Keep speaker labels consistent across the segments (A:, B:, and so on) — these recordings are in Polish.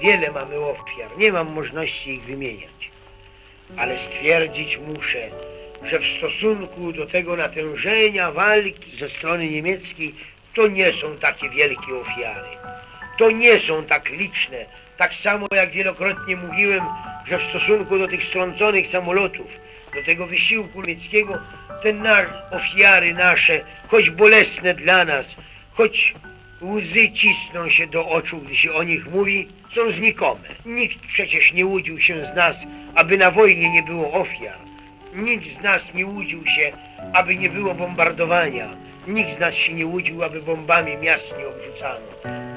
A: Wiele mamy ofiar, nie mam możliwości ich wymieniać. Ale stwierdzić muszę, że w stosunku do tego natężenia walki ze strony niemieckiej to nie są takie wielkie ofiary. To nie są tak liczne. Tak samo jak wielokrotnie mówiłem, że w stosunku do tych strąconych samolotów, do tego wysiłku niemieckiego, te nasz, ofiary nasze, choć bolesne dla nas, choć łzy cisną się do oczu, gdy się o nich mówi, są znikome. Nikt przecież nie łudził się z nas, aby na wojnie nie było ofiar. Nikt z nas nie łudził się, aby nie było bombardowania. Nikt z nas się nie łudził, aby bombami miast nie obrzucano.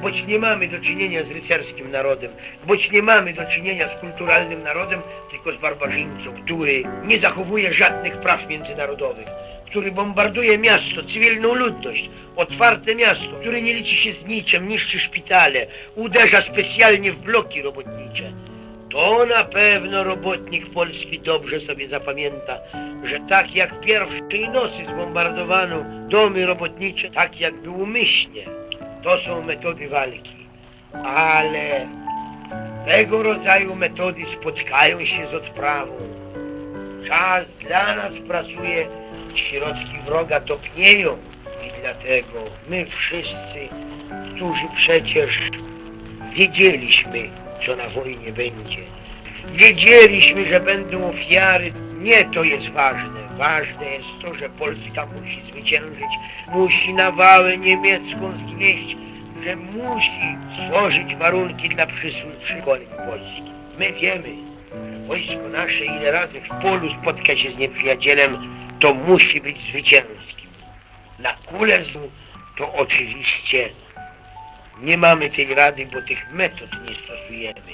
A: Boć nie mamy do czynienia z rycerskim narodem, boć nie mamy do czynienia z kulturalnym narodem, tylko z barbarzyńcą, który nie zachowuje żadnych praw międzynarodowych, który bombarduje miasto, cywilną ludność, otwarte miasto, który nie liczy się z niczym, niszczy szpitale, uderza specjalnie w bloki robotnicze. To na pewno robotnik polski dobrze sobie zapamięta, że tak jak pierwszej nocy zbombardowano domy robotnicze, tak jakby umyślnie. To są metody walki. Ale tego rodzaju metody spotkają się z odprawą. Czas dla nas pracuje, środki wroga topnieją i dlatego my wszyscy, którzy przecież wiedzieliśmy, co na wojnie będzie. Wiedzieliśmy, że będą ofiary. Nie to jest ważne. Ważne jest to, że Polska musi zwyciężyć, musi nawałę niemiecką zwieść, że musi stworzyć warunki dla przyszłych Polski. My wiemy, wojsko nasze ile razy w polu spotka się z nieprzyjacielem, to musi być zwycięskim. Na kulę z- to oczywiście nie mamy tej rady, bo tych metod nie stosujemy,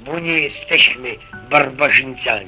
A: bo nie jesteśmy barbarzyńcami.